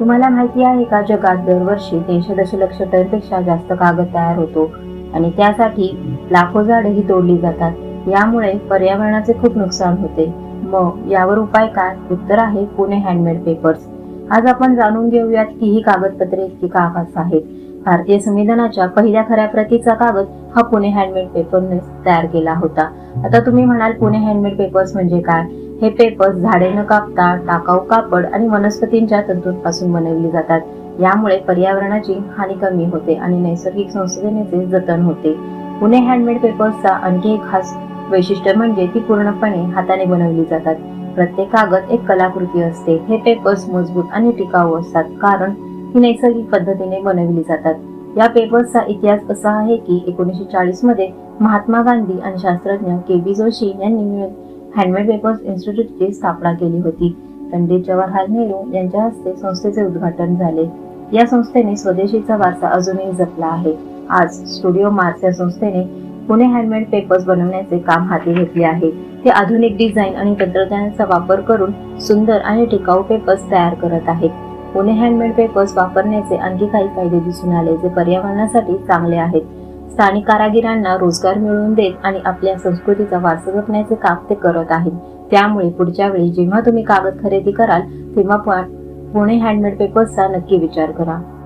तुम्हाला माहिती आहे का जगात दरवर्षी तीनशे दशलक्ष टनपेक्षा जास्त कागद तयार होतो आणि त्यासाठी लाखो झाडेही तोडली जातात. यामुळे पर्यावरणाचे खूप नुकसान होते. मग यावर उपाय काय? उत्तर आहे पुणे हँडमेड पेपर्स आज आपण जाणून घेऊयात की ही कागदपत्रे इतकी कागद आहेत. भारतीय संविधानाच्या पहिल्या खऱ्या प्रतीचा कागद हा पुणे हँडमेड पेपरने तयार केला होता. आता तुम्ही म्हणाल पुणे हँडमेड पेपर्स म्हणजे काय? हे पेपर्स झाडे न कापता टाकाऊ कापड आणि वनस्पतींच्या तंतूंपासून बनवली जातात. यामुळे पर्यावरणाची हानी कमी होते आणि नैसर्गिक संसाधनाचे जतन होते. पुणे हँडमेड पेपर्सचा आणखी एक खास वैशिष्ट्य म्हणजे ती पूर्णपणे हाताने बनवली जातात. प्रत्येक कागद एक कलाकृती असते. हे पेपर्स मजबूत आणि टिकाऊ असतात कारण ही नैसर्गिक पद्धतीने बनवली जातात. या पेपर्सचा इतिहास असा आहे की एकोणीसशे चाळीसमध्ये महात्मा गांधी आणि शास्त्रज्ञ के बी जोशी यांनी मिळून हँडमेड पेपर्स इन्स्टिट्यूटची स्थापना केली होती. पंडित जवाहरलाल नेहरू यांच्या हस्ते संस्थेचे उद्घाटन झाले. या संस्थेने स्वदेशीचा वारसा अजूनही जपला आहे. आज स्टुडिओ मार्स या संस्थेने पुणे हँडमेड पेपर्स बनवण्याचे काम हाती घेतले आहे. ते आधुनिक डिझाईन आणि तंत्रज्ञानाचा वापर करून सुंदर आणि टिकाऊ पेपर्स तयार करत आहेत. पुणे हँडमेड पेपर्स वापरण्याचे आणखी काही फायदे दिसून आले जे पर्यावरणासाठी चांगले आहेत. स्थानिक कारागिरांना रोजगार मिळवून देत आणि आपल्या संस्कृतीचा वारसा जपण्याचे काम ते करत आहेत. त्यामुळे पुढच्या वेळी जेव्हा तुम्ही कागद खरेदी कराल तेव्हा प- पुणे हँडमेड पेपर्सचा नक्की विचार करा.